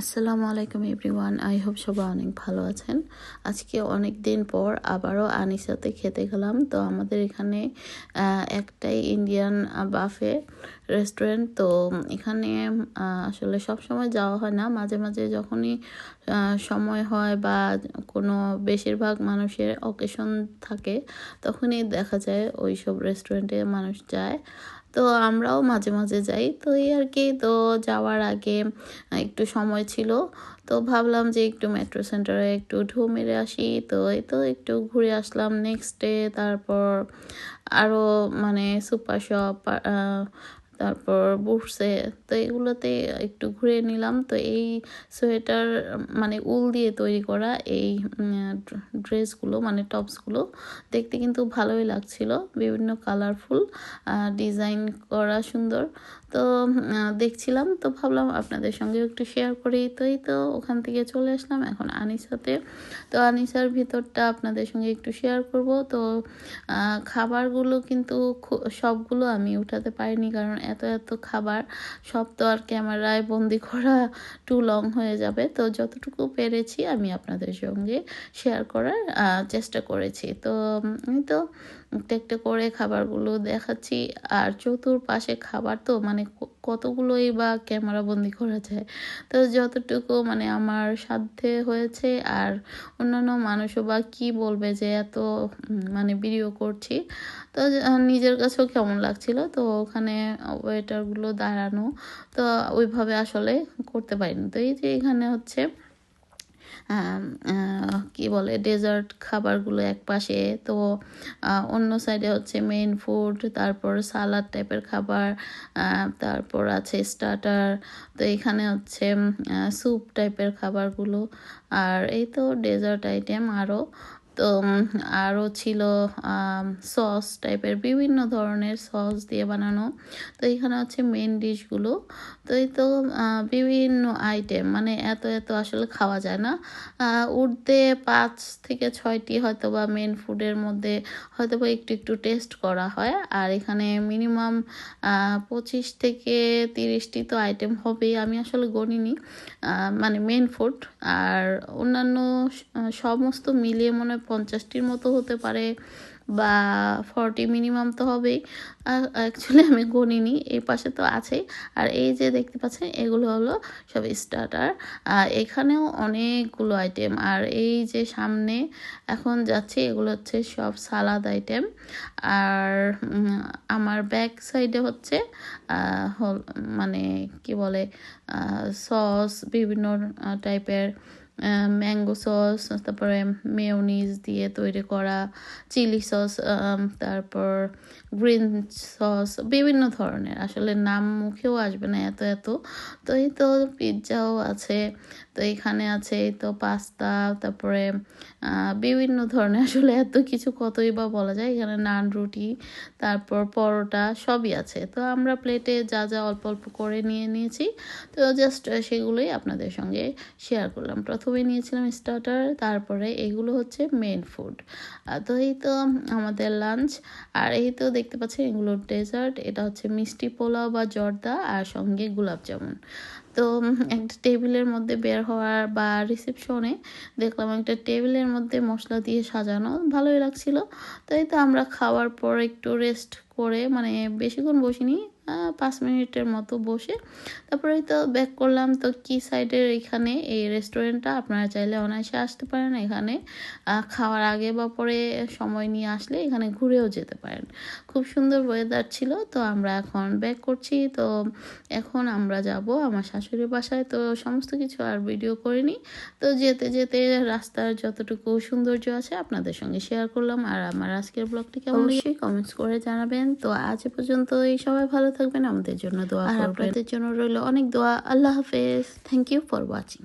আসসালামু আলাইকুম everyone, I hope সবাই অনেক ভালো আছেন। আজকে অনেক দিন পর আবারও আনিসাতে খেতে গেলাম। তো আমাদের এখানে একটাই ইন্ডিয়ান বাফে রেস্টুরেন্ট তো এখানে আসলে সব সময় যাওয়া হয় না। মাঝে মাঝে যখনই সময় হয় বা কোনো বেশিরভাগ মানুষের অকেশন থাকে, তখনই দেখা যায় ওই সব রেস্টুরেন্টে মানুষ যায়। তো আমরাও মাঝে মাঝে যাই। তো এই আর কি, তো যাওয়ার আগে একটু সময় ছিল। তো ভাবলাম যে একটু মেট্রো সেন্টারে একটু ঢু মেরে আসি। তো এই তো একটু ঘুরে আসলাম। নেক্সট ডে তারপর আরও মানে সুপার শপ তারপর বুটসে তো এগুলোতে একটু ঘুরে নিলাম। তো এই সোয়েটার মানে উল দিয়ে তৈরি করা এই ড্রেসগুলো মানে টপসগুলো, দেখতে কিন্তু ভালোই লাগছিল। বিভিন্ন কালারফুল ডিজাইন করা সুন্দর। তো দেখছিলাম, তো ভাবলাম আপনাদের সঙ্গে একটু শেয়ার করি। তো এই তো ওখান থেকে চলে আসলাম এখন আনিসাতে। তো আনিসার ভিতরটা আপনাদের সঙ্গে একটু শেয়ার করব। তো খাবারগুলো কিন্তু সবগুলো আমি উঠাতে পারিনি কারণ এত এত খাবার, সব তো আর ক্যামেরায় বন্দি করা টু লং হয়ে যাবে। তো যতটুকু পেরেছি আমি আপনাদের সঙ্গে শেয়ার করার চেষ্টা করেছি। তো আমি তো একটা একটা করে খাবারগুলো দেখাচ্ছি। আর চতুর্পাশে খাবার তো মানে কতগুলোই বা ক্যামেরা বন্দি করা যায় তো যতটুকু মানে আমার সাধ্যে হয়েছে আর অন্যান্য মানুষও বা কী বলবে যে এত মানে ভিডিও করছি, তো নিজের কাছেও কেমন লাগছিল, তো ওখানে ওয়েটারগুলো দাঁড়ানো, তো ওইভাবে আসলে করতে পারিনি। তো এই যে এখানে হচ্ছে কি বলে ডেজার্ট খাবারগুলো এক পাশে তো অন্য সাইডে হচ্ছে মেইন ফুড তারপর সালাদ টাইপের খাবার তারপর আছে স্টার্টার তো এখানে হচ্ছে স্যুপ টাইপের খাবারগুলো। আর এই তো ডেজার্ট আইটেম আরও তো আরও ছিল সস টাইপের বিভিন্ন ধরনের সস দিয়ে বানানো। তো এখানে হচ্ছে মেন ডিশগুলো তো এই তো বিভিন্ন আইটেম মানে এত এত আসলে খাওয়া যায় না। উর্ধে পাঁচ থেকে ছয়টি হয়তো বা মেন ফুডের মধ্যে হয়তো বা একটু একটু টেস্ট করা হয়। আর এখানে মিনিমাম পঁচিশ থেকে তিরিশটি তো আইটেম হবেই। আমি আসলে গণিনি মানে মেন ফুড আর অন্যান্য সমস্ত মিলিয়ে মনে হয় পঞ্চাশটির মতো হতে পারে বা ফর্টি মিনিমাম তো হবেই। অ্যাকচুয়ালি আমি গণিনি, এই পাশে তো আছেই আর এই যে দেখতে পাচ্ছেন, এগুলো হলো সব স্টার্টার এখানেও অনেকগুলো আইটেম আর এই যে সামনে এখন যাচ্ছে, এগুলো হচ্ছে সব সালাদ আইটেম আর আমার ব্যাক সাইডে হচ্ছে মানে কি বলে সস বিভিন্ন টাইপের ম্যাঙ্গো সস তারপরে মেয়নিজ দিয়ে তৈরি করা চিলি সস তারপর গ্রিন সস বিভিন্ন ধরনের। আসলে নাম মুখেও আসবে না এত এত। তো এই তো পিৎজাও আছে, তো এখানে আছে এই তো পাস্তা তারপরে বিভিন্ন ধরনের। আসলে এত কিছু কতই বা বলা যায়, এখানে নান, রুটি, তারপর পরোটা সবই আছে। তো আমরা প্লেটে যা যা অল্প অল্প করে নিয়ে নিয়েছি, তো জাস্ট সেগুলোই আপনাদের সঙ্গে শেয়ার করলাম। প্রথমে নিয়েছিলাম স্টার্টার তারপরে এগুলো হচ্ছে মেন ফুড তো এই তো আমাদের লাঞ্চ আর এই তো দেখতে পাচ্ছেন এগুলো ডেজার্ট এটা হচ্ছে মিষ্টি পোলাও বা জর্দা, আর সঙ্গে গোলাপ জামুন। তো একটা টেবিলের মধ্যে বের হওয়ার বা রিসেপশনে দেখলাম একটা টেবিলের মধ্যে মশলা দিয়ে সাজানো, ভালোই লাগছিল। তো এই তো আমরা খাওয়ার পর একটু রেস্ট করে মানে বেশিক্ষণ বসিনি পাঁচ মিনিটের মতো বসে। তারপরে তো ব্যাক করলাম তো কি সাইডের এখানে এই রেস্টুরেন্টটা আপনারা চাইলে অনায়াসে আসতে পারেন এখানে। খাওয়ার আগে বা পরে সময় নিয়ে আসলে এখানে ঘুরেও যেতে পারেন। খুব সুন্দর ওয়েদার ছিল তো আমরা এখন ব্যাক করছি। তো এখন আমরা যাব আমার শাশুড়ির বাসায়। তো সমস্ত কিছু আর ভিডিও করিনি। তো যেতে যেতে রাস্তার যতটুকু সৌন্দর্য আছে আপনাদের সঙ্গে শেয়ার করলাম। আর আমার আজকের ব্লগটি কেমন অবশ্যই কমেন্টস করে জানাবেন। তো আজ পর্যন্ত এই সবাই ভালো থাকবেন আমাদের জন্য দোয়া আর আপনাদের জন্য রইল অনেক দোয়া। আল্লাহ হাফেজ। Thank you for watching